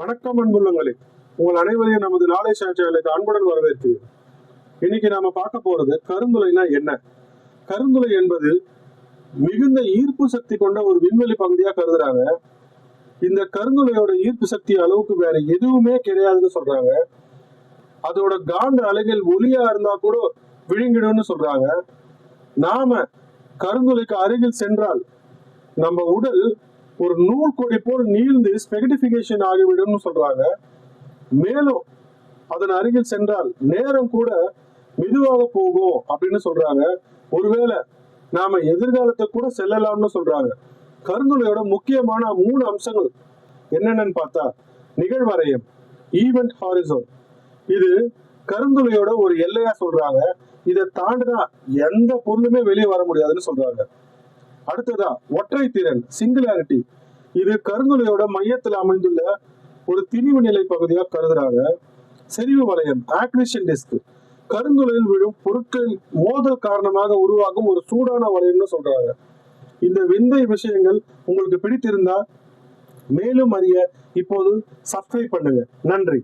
வணக்கம் அன்புள்ளங்களே. உங்கள் அனைவரையும் நமது நாளை சேனலுக்கு அன்புடன் வரவேற்கு இன்னைக்கு நாம பார்க்க போறது கருந்துளைனா என்ன? கருந்துளை என்பது மிகுந்த ஈர்ப்பு சக்தி கொண்ட ஒரு விண்வெளி பகுதியா கருதுறாங்க. இந்த கருந்துளையோட ஈர்ப்பு சக்தி அளவுக்கு வேற எதுவுமே கிடையாதுன்னு சொல்றாங்க. அதோட காந்த அலைகள் ஒளியா இருந்தா கூட விழுங்கிடும்னு சொல்றாங்க. நாம கருந்துளைக்கு அருகில் சென்றால் நம்ம உடல் ஒரு நூல் கொடி போல் நீழ்ந்து ஸ்பெகடிபிகேஷன் ஆகிவிடும் சொல்றாங்க. மேலும் அதன் அருகில் சென்றால் நேரம் கூட மெதுவாக போகும் அப்படின்னு சொல்றாங்க. ஒருவேளை நாம எதிர்காலத்தை கூட செல்லலாம்னு சொல்றாங்க. கருந்துளையோட முக்கியமான மூணு அம்சங்கள் என்னென்னு பார்த்தா நிகழ்வரையம் ஈவென்ட் ஹாரிசோன் இது கருந்துளையோட ஒரு எல்லையா சொல்றாங்க. இதை தாண்டினா எந்த பொருளுமே வெளியே வர முடியாதுன்னு சொல்றாங்க. அடுத்ததா ஒற்றை திறன் சிங்குலாரிட்டி இது கருந்துளையோட மையத்தில் அமைந்துள்ள ஒரு திணிவு நிலை பகுதியா கருதுறாங்க. செறிவு வளையம் ஆக்ரிஷன் டிஸ்க் கருந்துளையில் விழும் பொருட்கள் மோதல் காரணமாக உருவாகும் ஒரு சூடான வளையம்னு சொல்றாங்க. இந்த விந்தை விஷயங்கள் உங்களுக்கு பிடித்திருந்தா மேலும் அறிய இப்போது சப்ஸ்கிரைப் பண்ணுங்க. நன்றி.